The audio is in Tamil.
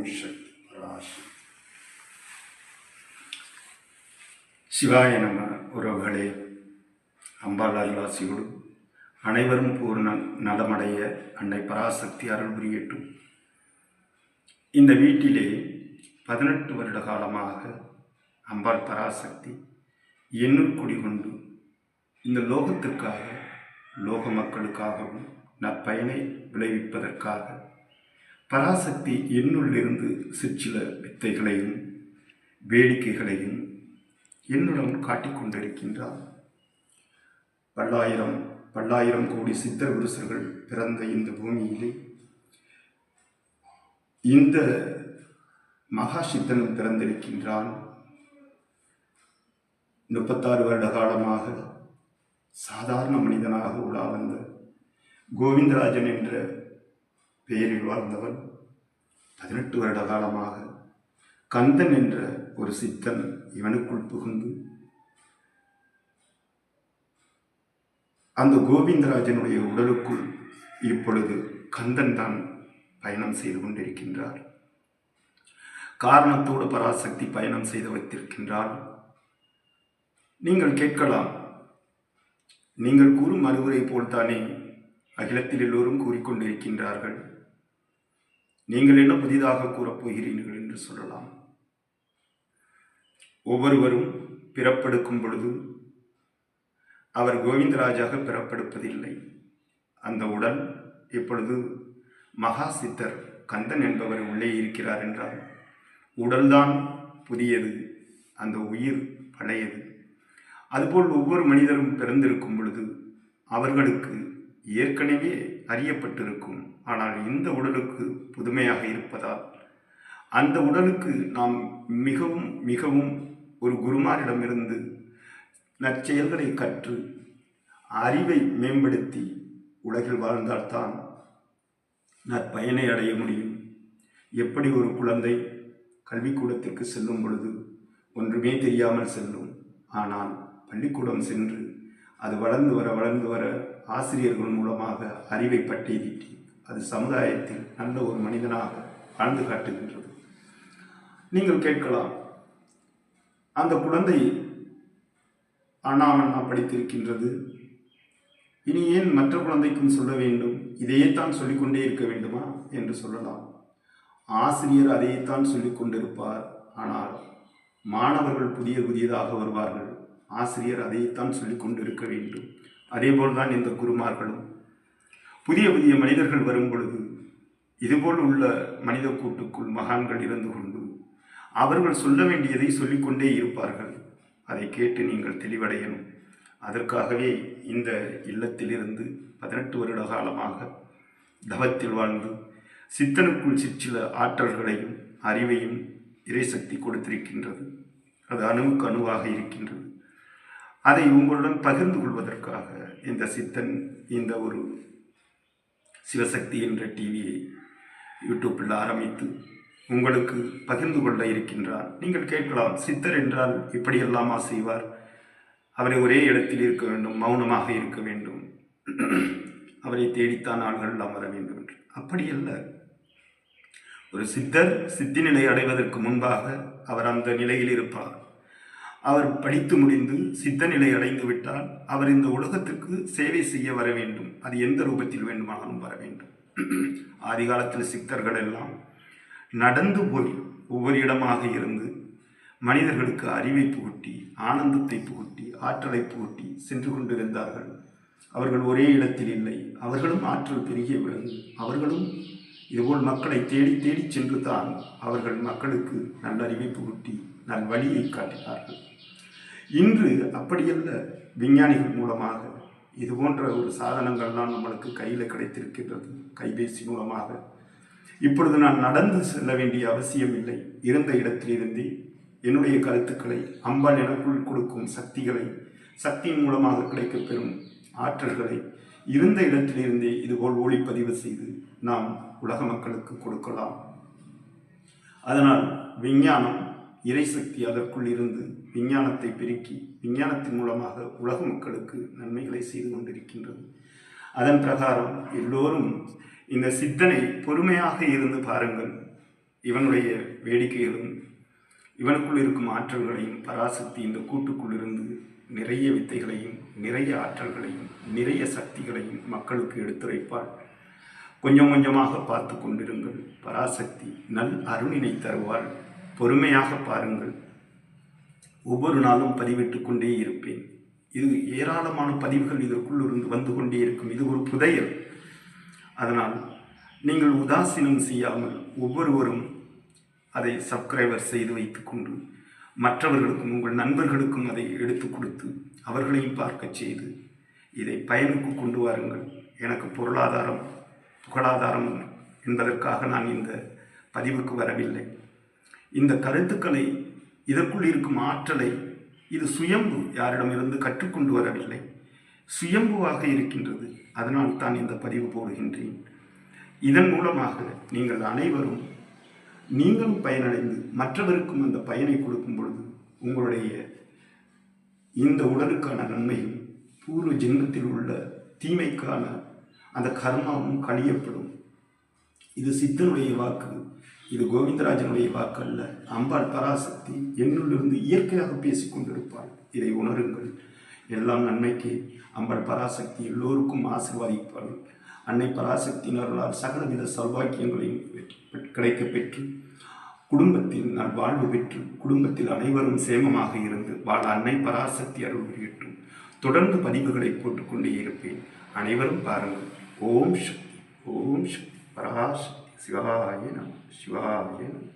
ஓம் சக்தி பராசக்தி சிவாய நம உறவுகளே அம்பாள் அருளாசியோடு அனைவரும் பூர்ண நலமடைய அன்னை பராசக்தி அருள் புரியட்டும். இந்த வீட்டிலே பதினெட்டு வருட காலமாக அம்பாள் பராசக்தி என்னுள் குடிகொண்டு இந்த லோகத்திற்காக லோக மக்களுக்காகவும் நற்பயனை விளைவிப்பதற்காக பராசக்தி என்னுள்ளிருந்து சிற்சில வித்தைகளையும் வேடிக்கைகளையும் என்னுடன் காட்டிக்கொண்டிருக்கின்றார். பல்லாயிரம் பல்லாயிரம் கோடி சித்தர் விருசர்கள் பிறந்த இந்த பூமியிலே இந்த மகா சித்தனும் பிறந்திருக்கின்றான். முப்பத்தாறு வருட காலமாக சாதாரண மனிதனாக உலா வந்த கோவிந்தராஜன் என்ற பெயரில் வாழ்ந்தவன் பதினெட்டு வருட காலமாக கந்தன் என்ற ஒரு சித்தன் இவனுக்குள் புகுந்து அந்த கோவிந்தராஜனுடைய உடலுக்குள் இப்பொழுது கந்தன் தான் பயணம் செய்து கொண்டிருக்கின்றார். காரணத்தோடு பராசக்தி பயணம் செய்து வைத்திருக்கின்றார். நீங்கள் கேட்கலாம் நீங்கள் கூறும் அறிவுரை போல்தானே அகிலத்தில் எல்லோரும் கூறிக்கொண்டிருக்கின்றார்கள். நீங்கள் என்ன புதிதாக கூறப்போகிறீர்கள் என்று சொல்லலாம். ஒவ்வொருவரும் பிறப்பெடுக்கும் பொழுது அவர் கோவிந்தராஜாக பிறப்பெடுப்பதில்லை. அந்த உடல் இப்பொழுது மகா சித்தர் கந்தன் என்பவர் உள்ளே இருக்கிறார் என்றால் உடல்தான் புதியது அந்த உயிர் பழையது. அதுபோல் ஒவ்வொரு மனிதரும் பிறந்திருக்கும் பொழுது அவர்களுக்கு ஏற்கனவே அறியப்பட்டிருக்கும். ஆனால் இந்த உடலுக்கு புதுமையாக இருப்பதால். அந்த உடலுக்கு நாம் மிகவும் மிகவும் ஒரு குருமாரிடமிருந்து நற்செயல்களை கற்று அறிவை மேம்படுத்தி உலகில் வாழ்ந்தால்தான் நற்பயனை அடைய முடியும். எப்படி ஒரு குழந்தை கல்விக்கூடத்திற்கு செல்லும் பொழுது ஒன்றுமே தெரியாமல் செல்லும். ஆனால் பள்ளிக்கூடம் சென்று அது வளர்ந்து வர வளர்ந்து வர ஆசிரியர்கள் மூலமாக அறிவை பற்றி தீட்டி அது சமுதாயத்தில் நல்ல ஒரு மனிதனாக வாழ்ந்து காட்டுகின்றது. நீங்கள் கேட்கலாம் அந்த குழந்தை அண்ணாமண்ணா படித்திருக்கின்றது. இனி ஏன் மற்ற குழந்தைக்கும் சொல்ல வேண்டும்? இதையே தான் சொல்லிக்கொண்டே இருக்க வேண்டுமா என்று சொல்லலாம். ஆசிரியர் அதையேத்தான் சொல்லிக் கொண்டிருப்பார் ஆனால் மாணவர்கள் புதிய புதியதாக வருவார்கள். ஆசிரியர் அதைத்தான் சொல்லிக் கொண்டிருக்க வேண்டும். அதேபோல் தான் இந்த குருமார்களும். புதிய புதிய மனிதர்கள் வரும் பொழுது இதுபோல் உள்ள மனித கூட்டுக்குள் மகான்கள் இருந்து கொண்டு அவர்கள் சொல்ல வேண்டியதை சொல்லிக்கொண்டே இருப்பார்கள். அதை கேட்டு நீங்கள் தெளிவடையணும். அதற்காகவே இந்த இல்லத்திலிருந்து பதினெட்டு வருட காலமாக தவத்தில் வாழ்ந்து சித்தனுக்குள் சிற்சில ஆற்றல்களையும் அறிவையும் இறைசக்தி கொடுத்திருக்கின்றது. அது அணுவுக்கு அணுவாக இருக்கின்றது. அதை உங்களுடன் பகிர்ந்து கொள்வதற்காக இந்த சித்தன் இந்த ஒரு சிவசக்தி என்ற டிவியை யூடியூப்பில் ஆரம்பித்து உங்களுக்கு பகிர்ந்து கொள்ள இருக்கின்றார். நீங்கள் கேட்கலாம் சித்தர் என்றால் இப்படியெல்லாமா செய்வார்? அவரை ஒரே இடத்தில் இருக்க வேண்டும் மௌனமாக இருக்க வேண்டும். அவரை தேடித்தான் ஆள்கள் எல்லாம் வர வேண்டும் என்று. அப்படியல்ல ஒரு சித்தர் சித்தி நிலை அடைவதற்கு முன்பாக அவர் அந்த நிலையில் இருப்பார். அவர் படித்து முடிந்து சித்த நிலை அடைந்து விட்டால் அவர் இந்த உலகத்திற்கு சேவை செய்ய வர வேண்டும். அது எந்த ரூபத்தில் வேண்டுமானாலும் வர வேண்டும். ஆதி காலத்தில் சித்தர்கள் எல்லாம் நடந்து போய் ஒவ்வொரு இடமாக இருந்து மனிதர்களுக்கு அறிவை புகட்டி ஆனந்தத்தை புகட்டி ஆற்றலை புகட்டி சென்று கொண்டிருந்தார்கள். அவர்கள் ஒரே இடத்தில் இல்லை. அவர்களும் ஆற்றல் பெருகிய விளங்கு அவர்களும் இதுபோல் மக்களை தேடி தேடி சென்று தான் அவர்கள் மக்களுக்கு நல்லறிவை புகட்டி நல் வழியை காட்டினார்கள். இன்று அப்படியல்ல விஞ்ஞானிகள் மூலமாக. இது போன்ற ஒரு சாதனங்கள்லாம் நம்மளுக்கு கையில் கிடைத்திருக்கின்றது கைபேசி மூலமாக. இப்பொழுது நான் நடந்து செல்ல வேண்டிய அவசியம் இல்லை. இருந்த இடத்திலிருந்தே என்னுடைய கருத்துக்களை அம்பாள் எனக்குள் கொடுக்கும் சக்திகளை சக்தியின் மூலமாக கிடைக்கப்பெறும் ஆற்றல்களை இருந்த இடத்திலிருந்தே இதுபோல் ஒளிப்பதிவு செய்து நாம் உலக மக்களுக்கு கொடுக்கலாம். அதனால் விஞ்ஞானம் இறைசக்தி அதற்குள் இருந்து விஞ்ஞானத்தை பெருக்கி விஞ்ஞானத்தின் மூலமாக உலக மக்களுக்கு நன்மைகளை செய்து கொண்டிருக்கின்றது. அதன் பிரகாரம் எல்லோரும் இந்த சித்தனை பொறுமையாக இருந்து பாருங்கள். இவனுடைய வேடிக்கைகளும் இவனுக்குள் இருக்கும் ஆற்றல்களையும் பராசக்தி இந்த கூட்டுக்குள் இருந்து நிறைய வித்தைகளையும் நிறைய ஆற்றல்களையும் நிறைய சக்திகளையும் மக்களுக்கு எடுத்துரைப்பாள். கொஞ்சம் கொஞ்சமாக பார்த்து கொண்டிருங்கள். பராசக்தி நல் அருணினை தருவாள். பொறுமையாக பாருங்கள். ஒவ்வொரு நாளும் பதிவிட்டு கொண்டே இருப்பேன். இது ஏராளமான பதிவுகள் இதற்குள் இருந்து வந்து கொண்டே இருக்கும். இது ஒரு புதையல். அதனால் நீங்கள் உதாசீனம் செய்யாமல் ஒவ்வொருவரும் அதை சப்ஸ்கிரைபர் செய்து வைத்துக்கொண்டு மற்றவர்களுக்கும் உங்கள் நண்பர்களுக்கும் அதை எடுத்து கொடுத்து அவர்களையும் பார்க்கச் செய்து இதை பயனுக்கு கொண்டு வாருங்கள். எனக்கு பொருளாதாரம் புகழாதாரம் என்பதற்காக நான் இந்த பதிவுக்கு வரவில்லை. இந்த கருத்துக்களை இதற்குள் இருக்கும் ஆற்றலை இது சுயம்பு யாரிடமிருந்து கற்றுக்கொண்டு வரவில்லை. சுயம்புவாக இருக்கின்றது. அதனால் தான் இந்த பதிவு போடுகின்றேன். இதன் மூலமாக நீங்கள் அனைவரும் நீங்களும் பயனடைந்து மற்றவருக்கும் அந்த பயனை கொடுக்கும் பொழுது உங்களுடைய இந்த உடலுக்கான நன்மையும் பூர்வ ஜென்மத்தில் உள்ள தீமைக்கான அந்த கர்மாவும் கழியப்படும். இது சித்தனுடைய வாக்கு. இது கோவிந்தராஜனுடைய வாக்கு அல்ல அம்பாள் பராசக்தி என்னுள்ளிருந்து இயற்கையாக பேசிக்கொண்டிருப்பாள் இதை உணருங்கள். எல்லாம் நன்மைக்கு. அம்பாள் பராசக்தி எல்லோருக்கும் ஆசீர்வாதிப்பாள். அன்னை பராசக்தியினர்களால் சகலவித சௌபாக்கியங்களையும் கிடைக்கப் பெற்று குடும்பத்தில் நான் வாழ்வு பெற்று குடும்பத்தில் அனைவரும் சேமமாக இருந்து வாழ அன்னை பராசக்தி அருள் புரியட்டும். தொடர்ந்து பதிவுகளை போட்டுக்கொண்டே இருப்பேன். அனைவரும் பாருங்கள். ஓம் சக்தி. ஓம் சக்தி. பராசக்தி சிவாய நம சிவாய நம